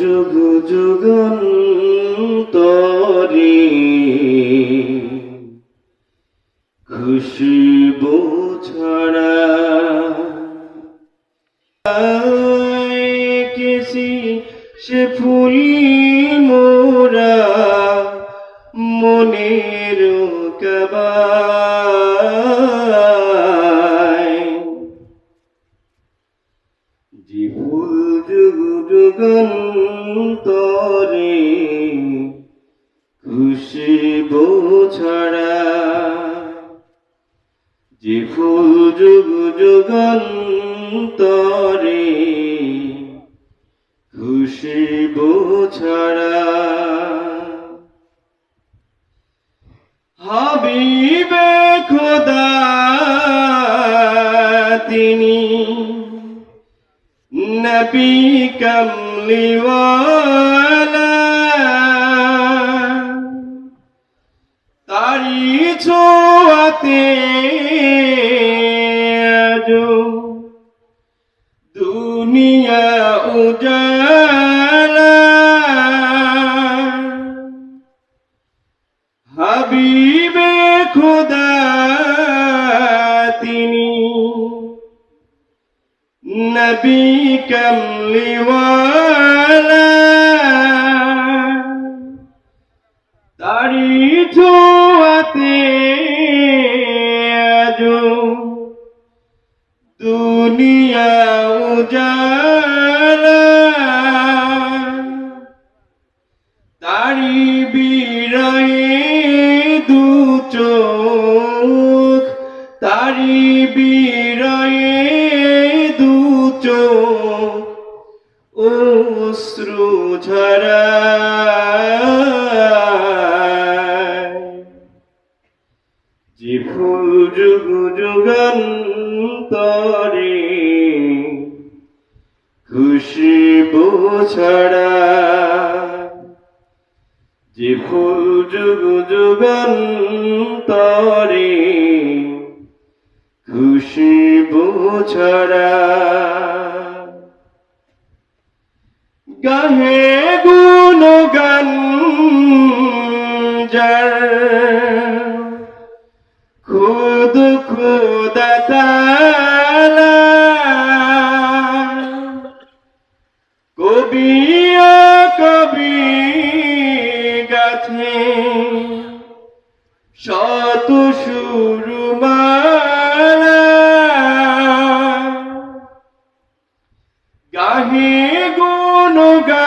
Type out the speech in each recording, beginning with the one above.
যুগ যুগান্তরে খুশি ছড়া কেসি সে ফুল যে ফুল যুগ যুগান্তরে খুশবু ছড়া যে ফুল যুগ যুগান্তরে খুশবু ছড়া হাবিবে খোদা, তিনি নবী কমলিওয়ালা তারি ছোয়াতে দুনিয়া উজালা। হাবিবে খোদা নবী কমলিওয়ালা তারি ছোয়াতে আজো দুনিয়া উজালা তারি অশ্রু ঝরা যে ফুল যুগ যুগান্তরে খুশবু ছড়া যে ফুল যুগ যুগান্তরে খুশবু ছড়া গাহে গুণগান যার। খুদ খুদ কবি কবি গাথে। শত সুরমালা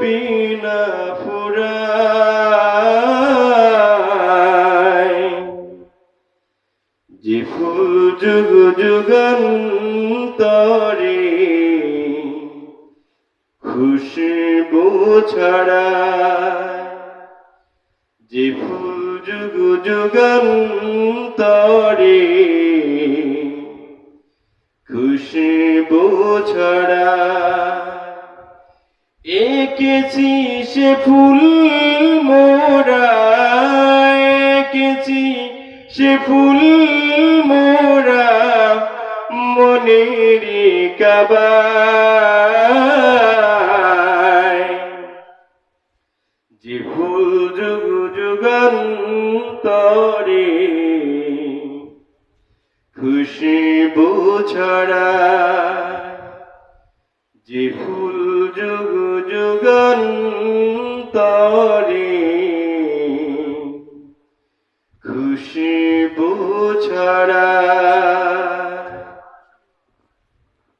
কবি না ফুরায় যে ফুল যুগ যুগান্তরে খুশবু ছড়া যে ফুল যুগ যুগান্তরে খুশবু ছড়া এঁকেছি সে ফুল মোরা এঁকেছি সে ফুল মোরা মনের কাবায়। যে ফুল যুগ যুগান্তরে খুশি ছড়া যে ফুল যুগ যুগান্তরে